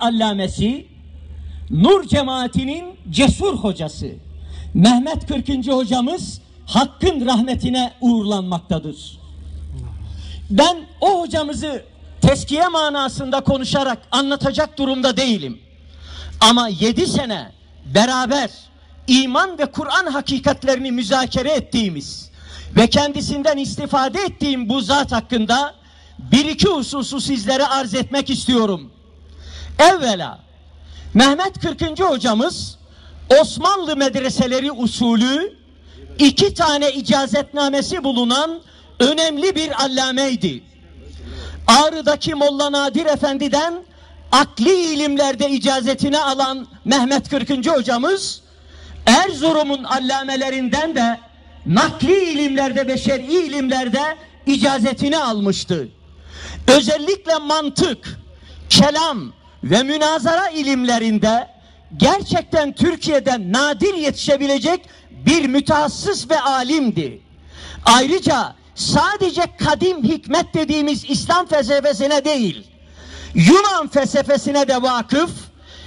allamesi, Nur cemaatinin cesur hocası Mehmet Kırkıncı hocamız Hakk'ın rahmetine uğurlanmaktadır. Ben o hocamızı teskiye manasında konuşarak anlatacak durumda değilim. Ama yedi sene beraber iman ve Kur'an hakikatlerini müzakere ettiğimiz ve kendisinden istifade ettiğim bu zat hakkında bir iki hususu sizlere arz etmek istiyorum. Evvela Mehmet Kırkıncı hocamız Osmanlı medreseleri usulü iki tane icazetnamesi bulunan önemli bir allameydi. Ağrı'daki Molla Nadir Efendi'den akli ilimlerde icazetini alan Mehmet Kırkıncı hocamız Erzurum'un allamelerinden de nakli ilimlerde ve şer'i ilimlerde icazetini almıştı. Özellikle mantık, kelam ve münazara ilimlerinde gerçekten Türkiye'de nadir yetişebilecek bir mütehassıs ve alimdi. Ayrıca sadece kadim hikmet dediğimiz İslam felsefesine değil, Yunan felsefesine de vakıf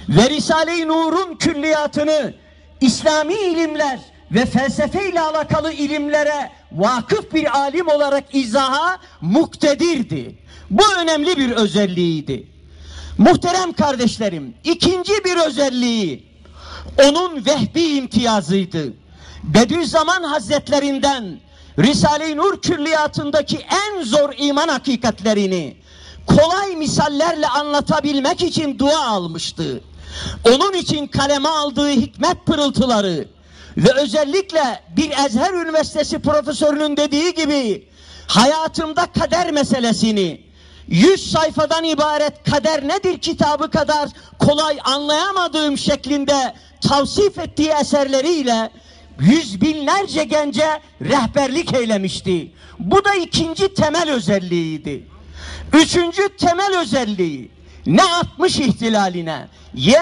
ve Risale-i Nur'un külliyatını İslami ilimler ve felsefe ile alakalı ilimlere vakıf bir alim olarak izaha muktedirdi. Bu önemli bir özelliğiydi. Muhterem kardeşlerim, ikinci bir özelliği onun vehbi imtiyazıydı. Bediüzzaman Hazretlerinden Risale-i Nur külliyatındaki en zor iman hakikatlerini kolay misallerle anlatabilmek için dua almıştı. Onun için kaleme aldığı hikmet pırıltıları ve özellikle bir Ezher Üniversitesi profesörünün dediği gibi hayatımda kader meselesini 100 sayfadan ibaret kader nedir kitabı kadar kolay anlayamadığım şeklinde tavsif ettiği eserleriyle yüz binlerce gence rehberlik eylemişti. Bu da ikinci temel özelliğiydi. Üçüncü temel özelliği ne 60 ihtilaline,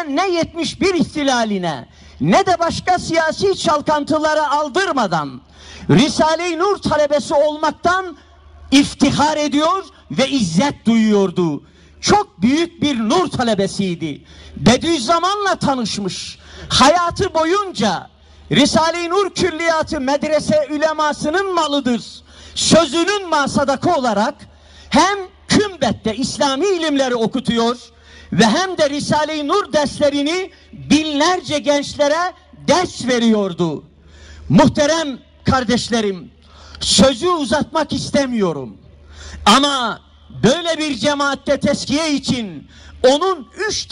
ne 71 ihtilaline, ne de başka siyasi çalkantılara aldırmadan Risale-i Nur talebesi olmaktan iftihar ediyor ve izzet duyuyordu. Çok büyük bir nur talebesiydi. Bediüzzaman'la tanışmış. Hayatı boyunca Risale-i Nur külliyatı medrese ülemasının malıdır. Sözünün masadakı olarak hem kümbette İslami ilimleri okutuyor ve hem de Risale-i Nur derslerini binlerce gençlere ders veriyordu. Muhterem kardeşlerim, sözü uzatmak istemiyorum. Ama böyle bir cemaatte teskiye için onun üç